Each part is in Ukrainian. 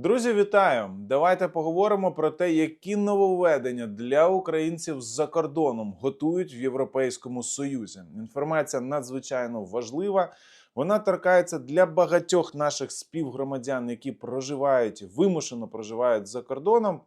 Друзі, вітаю! Давайте поговоримо про те, які нововведення для українців за кордоном готують в Європейському Союзі. Інформація надзвичайно важлива. Вона торкається для багатьох наших співгромадян, які проживають вимушено проживають за кордоном.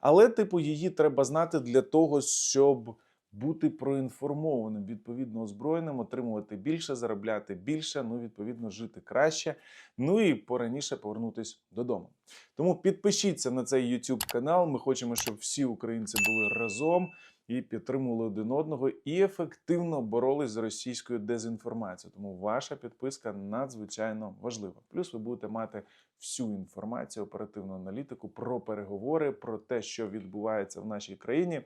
Але, типу, її треба знати для того, щоб бути проінформованим, відповідно озброєним, отримувати більше, заробляти більше, ну, відповідно, жити краще. Ну і пораніше повернутися додому. Тому підпишіться на цей YouTube канал. Ми хочемо, щоб всі українці були разом і підтримували один одного і ефективно боролись з російською дезінформацією. Тому ваша підписка надзвичайно важлива. Плюс ви будете мати всю інформацію, оперативну аналітику про переговори, про те, що відбувається в нашій країні.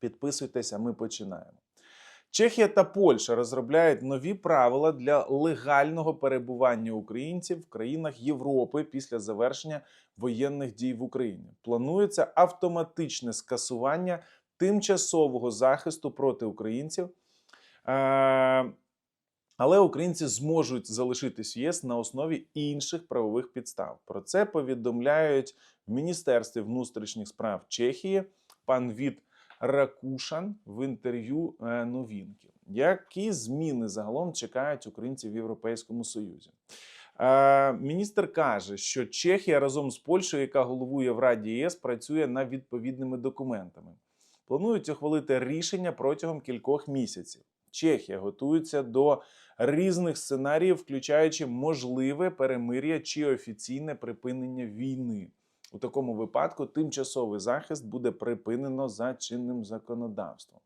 Підписуйтесь, а ми починаємо. Чехія та Польща розробляють нові правила для легального перебування українців в країнах Європи після завершення воєнних дій в Україні. Планується автоматичне скасування тимчасового захисту проти українців. Е, але українці зможуть залишитись в ЄС на основі інших правових підстав. Про це повідомляють в Міністерстві внутрішніх справ Чехії пан Віт Ракушан в інтерв'ю е, новинки. Які зміни загалом чекають українців в Європейському Союзі? Е, Міністр каже, що Чехія разом з Польщею, яка головує в Раді ЄС, працює над відповідними документами. Планують ухвалити рішення протягом кількох місяців. Чехія готується до різних сценаріїв, включаючи можливе перемир'я чи офіційне припинення війни. У такому випадку тимчасовий захист буде припинено за чинним законодавством.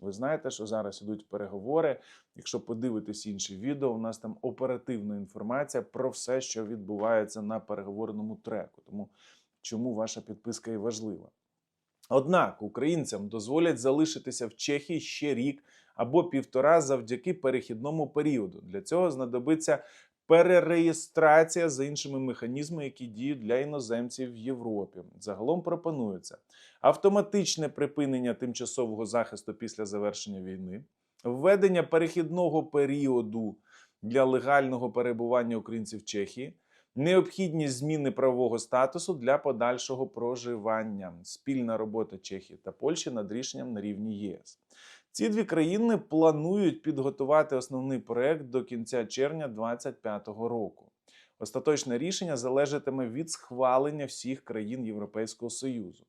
Ви знаєте, що зараз ідуть переговори. Якщо подивитись інші відео, у нас там оперативна інформація про все, що відбувається на переговорному треку. Тому чому ваша підписка і важлива. Однак українцям дозволять залишитися в Чехії ще рік або півтора завдяки перехідному періоду. Для цього знадобиться перереєстрація за іншими механізмами, які діють для іноземців в Європі. Загалом пропонується автоматичне припинення тимчасового захисту після завершення війни, введення перехідного періоду для легального перебування українців в Чехії. Необхідні зміни правового статусу для подальшого проживання, спільна робота Чехії та Польщі над рішенням на рівні ЄС. Ці дві країни планують підготувати основний проект до кінця червня 2025 року. Остаточне рішення залежатиме від схвалення всіх країн Європейського Союзу.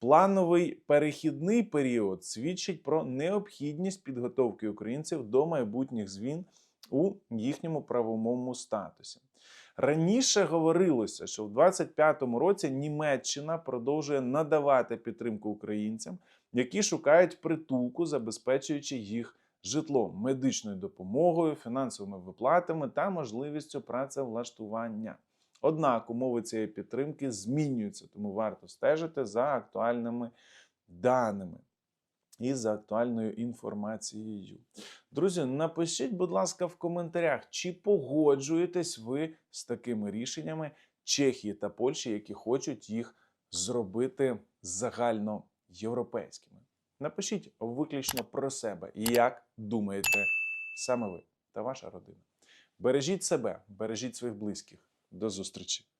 Плановий перехідний період свідчить про необхідність підготовки українців до майбутніх змін у їхньому правовому статусі. Раніше говорилося, що в 2025 році Німеччина продовжує надавати підтримку українцям, які шукають притулку, забезпечуючи їх житлом, медичною допомогою, фінансовими виплатами та можливістю працевлаштування. Однак умови цієї підтримки змінюються, тому варто стежити за актуальними даними і за актуальною інформацією. Друзі, напишіть, будь ласка, в коментарях, чи погоджуєтесь ви з такими рішеннями Чехії та Польщі, які хочуть їх зробити загальноєвропейськими. Напишіть виключно про себе, як думаєте саме ви та ваша родина. Бережіть себе, бережіть своїх близьких. До зустрічі!